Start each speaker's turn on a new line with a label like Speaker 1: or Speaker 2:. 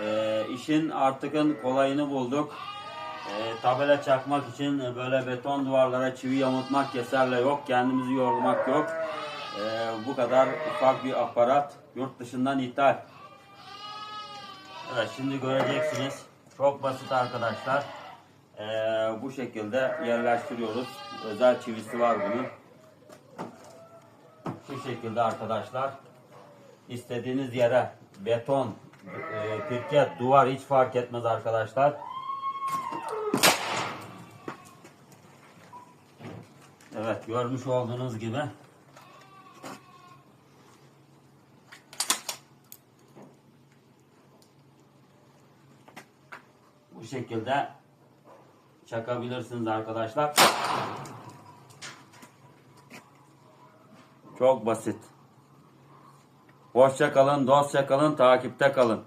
Speaker 1: Ee, işin artıkın kolayını bulduk. Ee, tabela çakmak için böyle beton duvarlara çivi yamultmak keserle yok. Kendimizi yormak yok. Ee, bu kadar ufak bir aparat yurt dışından ithal. Evet şimdi göreceksiniz. Çok basit arkadaşlar. Ee, bu şekilde yerleştiriyoruz. Özel çivisi var bunun. Şu şekilde arkadaşlar. İstediğiniz yere beton, e, duvar hiç fark etmez arkadaşlar. Evet görmüş olduğunuz gibi. Bu şekilde çakabilirsiniz arkadaşlar. Çok basit. Hoşça kalın, dostça kalın, takipte kalın.